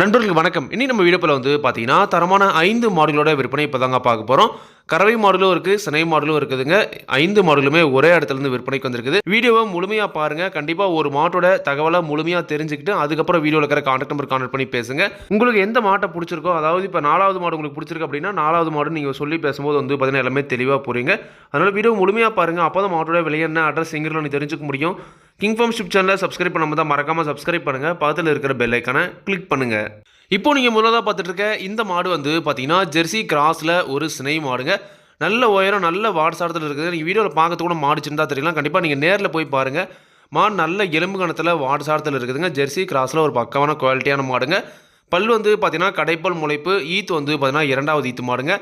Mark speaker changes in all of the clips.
Speaker 1: நண்பர்களுக்கு வணக்கம். இனி நம்ம வீடியோவில் வந்து பார்த்தீங்கன்னா தரமான ஐந்து மாடுகளோட விற்பனை இப்போ தாங்க பார்க்க போகிறோம் கறவை மாடலும் இருக்குது சினை மாடலும் இருக்குதுங்க. ஐந்து மாடலுமே ஒரே இடத்துல இருந்து விற்பனைக்கு வந்திருக்குது. வீடியோவை முழுமையாக பாருங்கள் கண்டிப்பாக ஒரு மாட்டோட தகவலை முழுமையாக தெரிஞ்சுக்கிட்டு அதுக்கப்புறம் வீடியோவில் இருக்கிற கான்டாக்ட் நம்பர் கான்டாக்ட் பண்ணி பேசுங்க. உங்களுக்கு எந்த மாட்டை பிடிச்சிருக்கோ அதாவது இப்போ நாலாவது மாடு உங்களுக்கு பிடிச்சிருக்கு அப்படின்னா நாலாவது மாடு நீங்கள் சொல்லி பேசும்போது வந்து பார்த்தீங்கன்னா எல்லாமே தெளிவாக போறீங்க அதனால் வீடியோ முழுமையாக பாருங்கள் அப்போ தான் மாட்டோட விலை என்ன அட்ரஸ் எங்கே நீ தெரிஞ்சுக்க முடியும். கிங் ஃபார்ம் ஷிப் சேனலை சப்ஸ்கிரைப் பண்ணாம தான் மறக்காமல் சப்ஸ்கிரைப் பண்ணுங்கள் பக்கத்தில் இருக்கிற பெல் ஐக்கானை கிளிக் பண்ணுங்கள் இப்போ நீங்கள் முதலாக பார்த்துட்டு இருக்க இந்த மாடு வந்து பார்த்தீங்கன்னா ஜெர்சி கிராஸில் ஒரு சினை மாடுங்க. நல்ல உயரம் நல்ல வாட்சாரத்தில் இருக்குது. நீங்கள் வீடியோவில் பார்க்கறது கூட மாடு சின்னதாக தெரியலாம். கண்டிப்பாக நீங்கள் நேரில் போய் பாருங்கள் மாடு நல்ல எலும்பு கணத்தில் வாட்சாரத்தில் இருக்குதுங்க. ஜெர்சி கிராஸில் ஒரு பக்கமான குவாலிட்டியான மாடுங்க. பல் வந்து பார்த்தீங்கன்னா கடைப்பல் முளைப்பு ஈத்து வந்து பார்த்தீங்கன்னா இரண்டாவது ஈத்து மாடுங்க.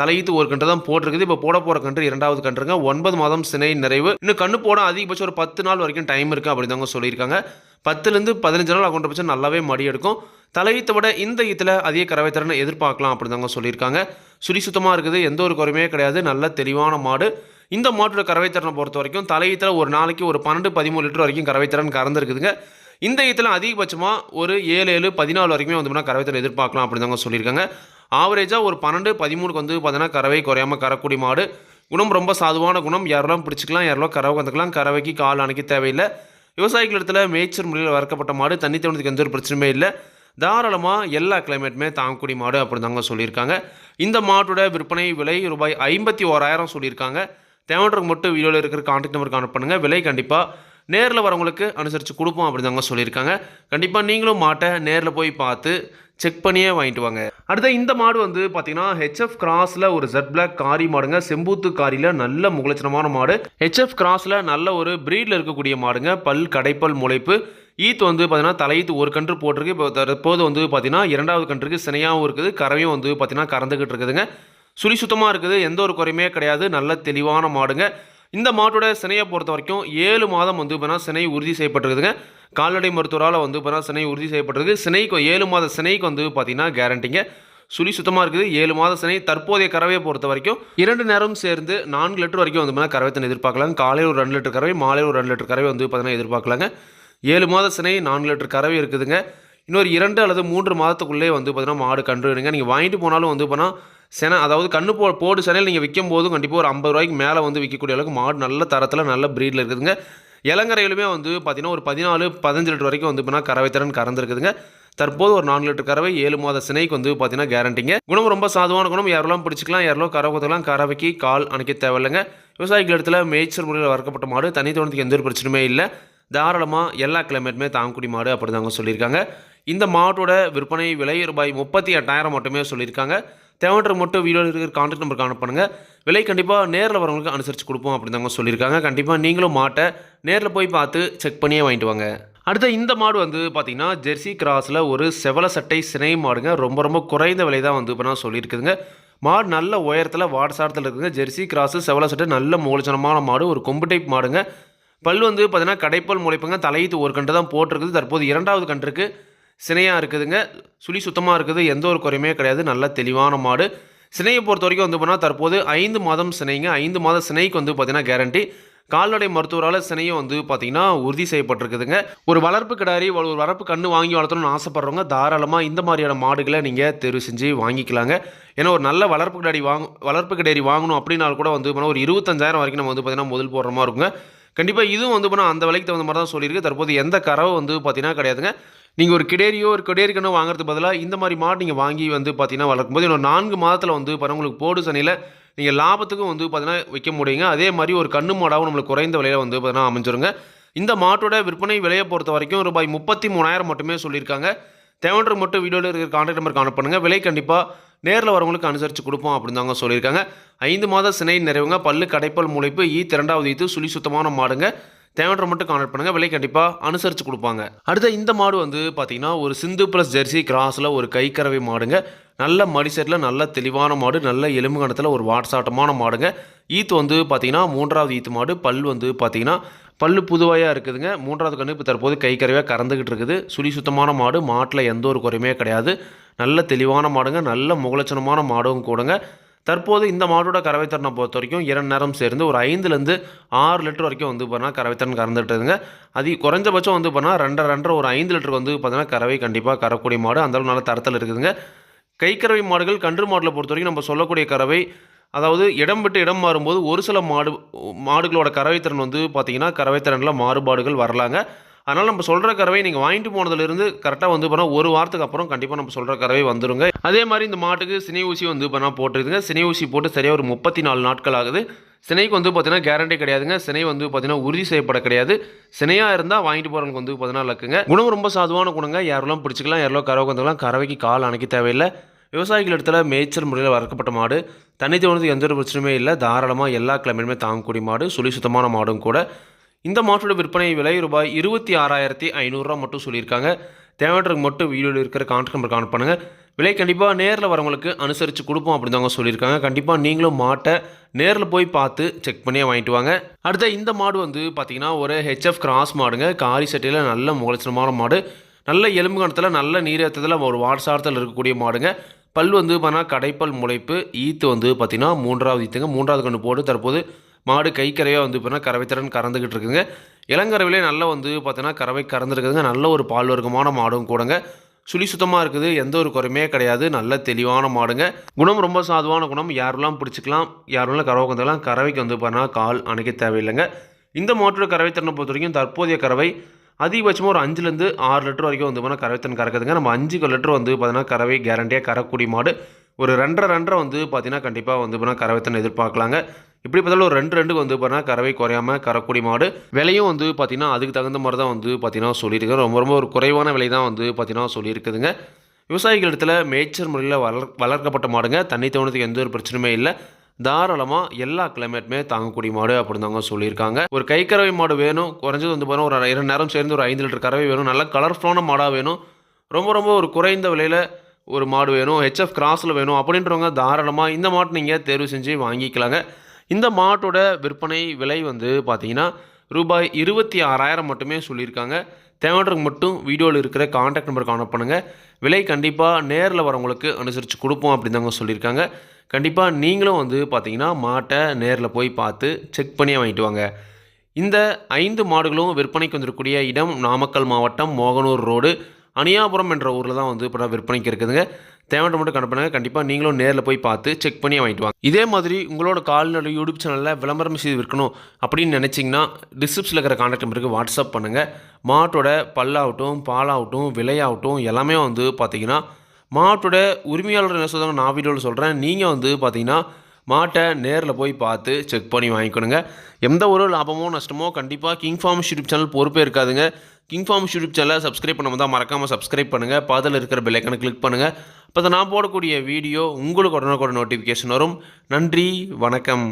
Speaker 1: தலையீத்து ஒரு கன்று தான் போட்டிருக்குது. இப்போ போட போகிற கன்று இரண்டாவது கன்றுங்க. ஒன்பது மாதம் சினை நிறைவு. இன்னும் கண்ணு போட அதிகபட்சம் ஒரு பத்து நாள் வரைக்கும் டைம் இருக்குது அப்படி தாங்க சொல்லியிருக்காங்க பத்துலேருந்து பதினஞ்சு நாள் அக்கௌண்ட் பட்சம் நல்லாவே மடி எடுக்கும். தலையீத்தை விட இந்த ஈத்தில் அதிக கறவை திறனை எதிர்பார்க்கலாம் அப்படிதாங்க சொல்லியிருக்காங்க. சுரி சுத்தமாக இருக்குது எந்த ஒரு குறையுமே கிடையாது நல்ல தெளிவான மாடு. இந்த மாட்டோட கறவை திறனை பொறுத்த வரைக்கும் தலையீத்தில் ஒரு நாளைக்கு ஒரு பன்னெண்டு பதிமூணு லிட்டர் வரைக்கும் கறவை திறன் கறந்துருக்குதுங்க. இந்த ஈத்தில் அதிகபட்சமாக ஒரு ஏழு ஏழு பதினாலு வரைக்குமே வந்து கறவை திறன் எதிர்பார்க்கலாம் அப்படிதாங்க சொல்லியிருக்காங்க. ஆவரேஜாக ஒரு பன்னெண்டு பதிமூணுக்கு வந்து பார்த்தீங்கன்னா கறவை குறையாமல் கறக்கூடிய மாடு. குணம் ரொம்ப சாதுவான குணம். யாரெல்லாம் பிடிச்சிக்கலாம் யாரெல்லாம் கறவை கந்துக்கலாம் கறவைக்கு கால் அணைக்க தேவையில்லை. விவசாயிகள் இடத்துல மேய்ச்சல் முறையில் வளர்க்கப்பட்ட மாடு தண்ணி தேவனத்துக்கு எந்த ஒரு பிரச்சனையுமே இல்லை. தாராளமாக எல்லா கிளைமேட்டுமே தாங்கக்கூடிய மாடு அப்படி தாங்க சொல்லியிருக்காங்க. இந்த மாட்டோட விற்பனை விலை ரூபாய் ஐம்பத்தி ஓராயிரம் சொல்லியிருக்காங்க. தேவைன்றவங்க மட்டும் வீடியோவில் இருக்கிற கான்டாக்ட் நம்பர் அனுப்பணுங்க பண்ணுங்கள் விலை கண்டிப்பாக நேரில் வரவங்களுக்கு அனுசரித்து கொடுப்போம் அப்படின்னு தாங்க சொல்லியிருக்காங்க. கண்டிப்பாக நீங்களும் மாட்டை நேரில் போய் பார்த்து செக் பண்ணியே வாங்கிட்டு வாங்க. அடுத்த இந்த மாடு வந்து பார்த்தீங்கன்னா ஹெச்எஃப் கிராஸில் ஒரு ஜெட் பிளாக் காரி மாடுங்க. செம்பூத்து காரியில் நல்ல முகலட்சணமான மாடு. ஹெச்எஃப் கிராஸில் நல்ல ஒரு ப்ரீடில் இருக்கக்கூடிய மாடுங்க. பல் கடைப்பல் முளைப்பு. ஈத் வந்து பார்த்தீங்கன்னா தலையீத்து ஒரு கன்று போட்டிருக்கு. இப்போ தற்போது வந்து பார்த்தீங்கன்னா இரண்டாவது கன்றுக்கு சினையாகவும் இருக்குது. கறவையும் வந்து பார்த்தீங்கன்னா கறந்துக்கிட்டு இருக்குதுங்க. சுழி சுத்தமாக இருக்குது. எந்த ஒரு குறையுமே கிடையாது. நல்ல தெளிவான மாடுங்க. இந்த மாட்டோட சினையை பொறுத்த வரைக்கும் ஏழு மாதம் வந்து பார்த்தீங்கன்னா சினை உறுதி செய்யப்பட்டிருக்குதுங்க. கால்நடை மருத்துவரால் வந்து பார்த்தீங்கன்னா சினை உறுதி செய்யப்பட்டிருக்கு. சினைக்கு ஏழு மாத சினைக்கு வந்து பார்த்தீங்கன்னா கேரண்டிங்க சுழி சுத்தமாக இருக்குது. ஏழு மாத சினை. தற்போதைய கறவையை பொறுத்த வரைக்கும் இரண்டு நேரம் சேர்ந்து நான்கு லிட்டர் வரைக்கும் வந்து பார்த்தீங்கன்னா கறவை தண்ணி எதிர்பார்க்கலாம் காலையில் ஒரு ரெண்டு லிட்டர் கறவை மாலையில் ஒரு ரெண்டு லிட்டர் கறவை வந்து பார்த்தீங்கன்னா எதிர்பார்க்கலாங்க. ஏழு மாத சினை நான்கு லிட்டர் கறவை இருக்குதுங்க. இன்னொரு இரண்டு அல்லது மூன்று மாதத்துக்குள்ளே வந்து பார்த்தீங்கன்னா மாடு கன்றுடுங்க. நீங்கள் வாங்கிட்டு போனாலும் வந்து பார்த்தா சென அதாவது கண்ணு போ போடு செனையில் நீங்கள் விற்கும் போதும் கண்டிப்பாக ஒரு ஐம்பது ரூபாய்க்கு மேலே வந்து விற்கக்கூடிய அளவுக்கு மாடு நல்ல தரத்தில் நல்ல ப்ரீடில் இருக்குதுங்க. இளங்கரையிலுமே வந்து பார்த்திங்கன்னா ஒரு பதினாலு பதினஞ்சு லிட்டர் வரைக்கும் வந்து பார்த்தீங்கன்னா கறவை திறன் கறந்துருக்குதுங்க. தற்போது ஒரு நான்கு லிட்டர் கறவை ஏழு மாத சினைக்கு வந்து பார்த்தீங்கன்னா கேரண்டிங்க குணம் ரொம்ப சாதுவான குணம். யாரெல்லாம் பிடிச்சிக்கலாம் யாரெல்லாம் கறவை கொடுத்துக்கலாம் கறவைக்கு கால் அணைக்க தேவையில்லைங்க. விவசாயிகள் இடத்துல மேய்ச்சல் முறையில் வளர்க்கப்பட்ட மாடு தனி தோணத்துக்கு எந்த ஒரு பிரச்சனையுமே இல்லை. தாராளமாக எல்லா கிளைமேட்டுமே தாங்கக்கூடிய மாடு அப்படி தாங்க சொல்லியிருக்காங்க. இந்த மாட்டோட விற்பனை விலை ரூபாய் முப்பத்தி எட்டாயிரம் மட்டுமே சொல்லியிருக்காங்க. தேவைன்ற மட்டும் வீடியோ இருக்கிற கான்டாக்ட் நம்பர் கான்டாக்ட் பண்ணுங்கள் விலை கண்டிப்பாக நேரில் வரவங்களுக்கு அனுசரித்து கொடுப்போம் அப்படி தாங்க சொல்லியிருக்காங்க. கண்டிப்பாக நீங்களும் மாட்டை நேரில் போய் பார்த்து செக் பண்ணியே வாங்கிட்டு வாங்க. அடுத்த இந்த மாடு வந்து பார்த்தீங்கன்னா ஜெர்சி கிராஸில் ஒரு செவல சட்டை சினை மாடுங்க. ரொம்ப ரொம்ப குறைந்த விலை தான் வந்து இப்போ நான் சொல்லியிருக்குதுங்க. மாடு நல்ல உயரத்தில் வாட்சாரத்தில் இருக்குதுங்க. ஜெர்சி கிராஸு செவல சட்டை நல்ல மூலச்சனமான மாடு. ஒரு கொம்பு டைப் மாடுங்க. பல் வந்து பார்த்தீங்கன்னா கடைப்பல் முளைப்புங்க. தலையீத்து ஒரு கன்று தான் போட்டிருக்குது. தற்போது இரண்டாவது கன்றுக்கு சினையாக இருக்குதுங்க. சுழி சுத்தமாக இருக்குது. எந்த ஒரு குறையுமே கிடையாது. நல்ல தெளிவான மாடு. சினையை பொறுத்த வரைக்கும் வந்து போனால் தற்போது ஐந்து மாதம் சினைங்க. ஐந்து மாத சினைக்கு வந்து பார்த்தீங்கன்னா கேரண்டி கால்நடை மருத்துவரால் சினையும் வந்து பார்த்தீங்கன்னா உறுதி செய்யப்பட்டிருக்குதுங்க. ஒரு வளர்ப்பு கிடாரி ஒரு வளர்ப்பு கன்று வாங்கி வளர்த்தணும்னு ஆசைப்பட்றவங்க தாராளமாக இந்த மாதிரியான மாடுகளை நீங்கள் தெரிவு செஞ்சு வாங்கிக்கலாங்க. ஏன்னா ஒரு நல்ல வளர்ப்பு கிடாரி வாங்க வளர்ப்பு கிடாரி வாங்கணும் அப்படின்னாலும் கூட வந்து போனால் ஒரு இருபத்தஞ்சாயிரம் வரைக்கும் நம்ம வந்து பார்த்தீங்கன்னா முதல் போடுற மாதிரி இருக்குங்க. கண்டிப்பாக இதுவும் வந்து போனால் அந்த விலைக்கு தகுந்த மாதிரி தான் சொல்லியிருக்கு. தற்போது எந்த கறவை வந்து பார்த்தீங்கன்னா கிடையாதுங்க. நீங்கள் ஒரு கிடேரியோ ஒரு கிடேரி கண்ணோ வாங்குறதுக்கு பதிலாக இந்த மாதிரி மாடு நீங்கள் வாங்கி வந்து பார்த்தீங்கன்னா வளர்க்கும்போது இன்னொரு நான்கு மாதத்தில் வந்து பாருங்கள் உங்களுக்கு போடு சனியில் நீங்கள் லாபத்துக்கும் வந்து பார்த்தீங்கன்னா விற்க முடியுங்க. அதே மாதிரி ஒரு கண்ணு மாடாகவும் நம்மளுக்கு குறைந்த விலையில் வந்து பார்த்தீங்கன்னா அமைஞ்சிருங்க. இந்த மாட்டோட விற்பனை விலையை பொறுத்த வரைக்கும் ரூபாய் முப்பத்தி மூணாயிரம் மட்டுமே சொல்லியிருக்காங்க. தேவைன்ற மட்டும் வீடியோவில் இருக்கிற கான்டாக்ட் நம்பருக்கு அனுப்பணுங்க பண்ணுங்கள் விலை கண்டிப்பாக நேரில் வரவங்களுக்கு அனுசரித்து கொடுப்போம் அப்படின்னு தாங்க சொல்லியிருக்காங்க. ஐந்து மாத சினை நிறைவுங்க. பல்லு கடைப்பல் முளைப்பு ஈ திரண்டாவது ஈத்து சுழி சுத்தமான மாடுங்க. தேவைன்ற மட்டும் கான்டாக்ட் பண்ணுங்கள் விலை கண்டிப்பாக அனுசரித்து கொடுப்பாங்க. அடுத்த இந்த மாடு வந்து பார்த்தீங்கன்னா ஒரு சிந்து ப்ளஸ் ஜெர்சி கிராஸில் ஒரு கைக்கறவை மாடுங்க. நல்ல மடிசெட்டில் நல்ல தெளிவான மாடு நல்ல எலும்பு கணத்தில் ஒரு வாட்சாட்டமான மாடுங்க. ஈத்து வந்து பார்த்தீங்கன்னா மூன்றாவது ஈத்து மாடு. பல் வந்து பார்த்தீங்கன்னா பல்லு புதுவாயாக இருக்குதுங்க. மூன்றாவது கண்ணு இப்போ தற்போது கை கரையாக கறந்துக்கிட்டு இருக்குது. சுழி சுத்தமான மாடு மாட்டில் எந்த ஒரு குறையுமே கிடையாது. நல்ல தெளிவான மாடுங்க நல்ல முகலட்சணமான மாடும் கூடங்க. தற்போது இந்த மாடோட கறவைத்திறனை பொறுத்த வரைக்கும் இரண்டு நேரம் சேர்ந்து ஒரு ஐந்துலேருந்து ஆறு லிட்டர் வரைக்கும் வந்து பார்த்தீங்கன்னா கறவைத்திறன் கறந்துட்டுதுங்க அது குறைஞ்சபட்சம் வந்து பார்த்தீங்கன்னா ரெண்டரை ரெண்டரை ஒரு ஐந்து லிட்டருக்கு வந்து பார்த்தீங்கன்னா கறவை கண்டிப்பாக கறக்கூடிய மாடு. அந்தளவு நல்ல தரத்தில் இருக்குதுங்க. கைக்கறவை மாடுகள் கன்று மாட்டில் பொறுத்த வரைக்கும் நம்ம சொல்லக்கூடிய கறவை அதாவது இடம் விட்டு இடம் மாறும்போது ஒரு சில மாடு மாடுகளோட கறவைத்திறன் வந்து பார்த்திங்கன்னா கறவைத்திறனில் மாறுபாடுகள் வரலாங்க. அதனால் நம்ம சொல்கிற கறவை நீங்கள் வாங்கிட்டு போனதுலேருந்து கரெக்டாக வந்து பண்ணால் ஒரு வாரத்துக்கு அப்புறம் கண்டிப்பாக நம்ம சொல்கிற கறவை வந்துருங்க. அதே மாதிரி இந்த மாட்டுக்கு சினை ஊசி வந்து பண்ணால் போட்டுருதுங்க சினை ஊசி போட்டு சரியாக ஒரு முப்பத்தி நாலு நாட்கள் ஆகுது. சினைக்கு வந்து பார்த்தீங்கன்னா கேரண்டி கிடையாதுங்க. சினை வந்து பார்த்தீங்கன்னா உறுதி செய்யப்பட கிடையாது. சினையாக இருந்தால் வாங்கிட்டு போகிறவங்களுக்கு வந்து பார்த்தீங்கன்னா லக்குங்க குணம் ரொம்ப சாதுவான குணங்க. யாரெல்லாம் பிடிச்சிக்கலாம் யாரெல்லாம் கறவை வந்துக்கலாம் கறவைக்கு கால் அணைக்க தேவையில்லை. விவசாயிகள் இடத்துல மேய்ச்சல் முறையில் வளர்க்கப்பட்ட மாடு தண்ணி தோணுது எந்த ஒரு பிரச்சனையுமே இல்லை. தாராளமாக எல்லா கிழமையுமே தாங்கக்கூடிய மாடு சுழி சுத்தமான மாடும் கூட. இந்த மாட்டோட விற்பனை விலை ரூபாய் இருபத்தி ஆறாயிரத்தி ஐநூறுரூவா மட்டும் சொல்லியிருக்காங்க. தேவையானவருக்கு மட்டும் வீடியோவில் இருக்கிற கான்டாக்ட் நம்பர் கான்ட் பண்ணுங்கள் விலை கண்டிப்பாக நேரில் வரவங்களுக்கு அனுசரித்து கொடுப்போம் அப்படின்னு சொல்லியிருக்காங்க. கண்டிப்பாக நீங்களும் மாட்டை நேரில் போய் பார்த்து செக் பண்ணியே வாங்கிட்டு வாங்க. அடுத்த இந்த மாடு வந்து பார்த்தீங்கன்னா ஒரு ஹெச்எஃப் கிராஸ் மாடுங்க. காரி சட்டையில் நல்ல முகலட்சணமான மாடு. நல்ல எலும்பு கணத்தில் நல்ல நீரேற்றத்தில் ஒரு வாட்சாரத்தில் இருக்கக்கூடிய மாடுங்க. பல் வந்து பார்த்தீங்கன்னா கடைப்பல் முளைப்பு ஈத்து வந்து பார்த்திங்கன்னா மூன்றாவது ஈத்துங்க. மூன்றாவது கண்டு போட்டு தற்போது மாடு கை கரையாக வந்து பார்த்தீங்கன்னா கறவைத்திறன் கறந்துக்கிட்டு இருக்குங்க இளங்கரவிலே நல்லா வந்து பார்த்தீங்கன்னா கறவை கறந்துருக்குதுங்க. நல்ல ஒரு பால் வர்க்கமான மாடும் கூடங்க. சுழி சுத்தமாக இருக்குது. எந்த ஒரு குறையுமே கிடையாது. நல்ல தெளிவான மாடுங்க. குணம் ரொம்ப சாதுவான குணம். யாரெல்லாம் பிடிச்சிக்கலாம் யாரெல்லாம் கறவை கந்துக்கலாம் கறவைக்கு வந்து பார்த்தீங்கன்னா கால் அணைக்க தேவையில்லைங்க. இந்த மாட்டோட கறவைத்திறனை பொறுத்த வரைக்கும் தற்போதைய கறவை அதிகபட்சமாக ஒரு அஞ்சுலேருந்து ஆறு லிட்டர் வரைக்கும் வந்து பார்த்தீங்கன்னா கறவைத்தன் கறக்குதுங்க. நம்ம அஞ்சு லிட்டர் வந்து பார்த்தீங்கன்னா கறவை கேரண்டியாக கறக்கூடிய மாடு. ஒரு ரெண்டரை ரெண்டரை வந்து பார்த்தீங்கன்னா கண்டிப்பாக வந்து பார்த்தீங்கன்னா கறவைத்தன் எதிர்பார்க்கலாங்க. இப்படி பார்த்தாலும் ஒரு ரெண்டு ரெண்டுக்கு வந்து பார்த்தீங்கன்னா கறவை குறையாமல் கறக்கூடிய மாடு. விலையும் வந்து பார்த்திங்கன்னா அதுக்கு தகுந்த மாதிரி தான் வந்து பார்த்திங்கன்னா சொல்லியிருக்கேன் ரொம்ப ரொம்ப ஒரு குறைவான விலை தான் வந்து பார்த்திங்கன்னா சொல்லியிருக்குதுங்க. விவசாயிகள் இடத்துல மேய்ச்சல் முறையில் வளர் வளர்க்கப்பட்ட மாடுங்க. தண்ணி தோணத்துக்கு எந்த ஒரு பிரச்சனையுமே இல்லை. தாராளமாக எல்லா கிளைமேட்டுமே தாங்கக்கூடிய மாடு அப்படின்னு தாங்க சொல்லியிருக்காங்க. ஒரு கை கறவை மாடு வேணும் குறைஞ்சது வந்து பார்த்தீங்கன்னா ஒரு இரண்டு நேரம் சேர்ந்து ஒரு ஐந்து லிட்டர் கறவை வேணும். நல்லா கலர்ஃபுல்லான மாடாக வேணும். ரொம்ப ரொம்ப ஒரு குறைந்த விலையில் ஒரு மாடு வேணும். ஹெச்எஃப் கிராஸில் வேணும் அப்படின்றவங்க தாராளமாக இந்த மாட்டு நீங்கள் தேர்வு செஞ்சு வாங்கிக்கலாங்க. இந்த மாட்டோட விற்பனை விலை வந்து பார்த்தீங்கன்னா ரூபாய் இருபத்தி ஆறாயிரம் மட்டுமே சொல்லியிருக்காங்க. தேவைன்றவங்க மட்டும் வீடியோவில் இருக்கிற காண்டாக்ட் நம்பர் கான்டாக்ட் பண்ணுங்கள் விலை கண்டிப்பாக நேரில் வரவங்களுக்கு அனுசரித்து கொடுப்போம் அப்படின்னு தாங்க சொல்லியிருக்காங்க. கண்டிப்பாக நீங்களும் வந்து பார்த்தீங்கன்னா மாட்டை நேரில் போய் பார்த்து செக் பண்ணி வாங்கிட்டு வாங்க. இந்த ஐந்து மாடுகளும் விற்பனைக்கு வந்திருக்கக்கூடிய இடம் நாமக்கல் மாவட்டம் மோகனூர் ரோடு. அணியாபுரம் என்ற ஊரில் தான் வந்து இப்போ விற்பனைக்கு இருக்குதுங்க. தேவையான மட்டும் கணக்கு கண்டிப்பாக நீங்களும் நேரில் போய் பார்த்து செக் பண்ணி வாங்கிட்டு வாங்க. இதே மாதிரி உங்களோட கால்நடை யூடியூப் சேனலில் விளம்பரம் செய்து விற்கணும் அப்படின்னு நினச்சிங்கன்னா டிஸ்கிரிப்ஷனில் இருக்கிற கான்டாக்ட் நம்பருக்கு வாட்ஸ்அப் பண்ணுங்கள் மாட்டோட பல்லாகட்டும் பாலாகட்டும் விலையாகட்டும் எல்லாமே வந்து பார்த்தீங்கன்னா மாட்டோட உரிமையாளர் என்ன சொல்கிறாங்க நான் வீடியோவில் சொல்கிறேன் நீங்கள் வந்து பார்த்தீங்கன்னா மாட்டை நேரில் போய் பார்த்து செக் பண்ணி வாங்கிக்கணுங்க. எந்த ஒரு லாபமோ நஷ்டமோ கண்டிப்பாக கிங் ஃபார்ம் யூடியூப் சேனல் பொறுப்பே இருக்காதுங்க. கிங் ஃபார்ம் யூடியூப் சேனலை சப்ஸ்கிரைப் பண்ணாமல் தான் மறக்காமல் சப்ஸ்கிரைப் பண்ணுங்கள் பதில் இருக்கிற பெல்லைக்கனை கிளிக் பண்ணுங்கள் அப்போ நான் போடக்கூடிய வீடியோ உங்களுக்கு உடனுக்குடன் நோட்டிஃபிகேஷன் வரும். நன்றி வணக்கம்.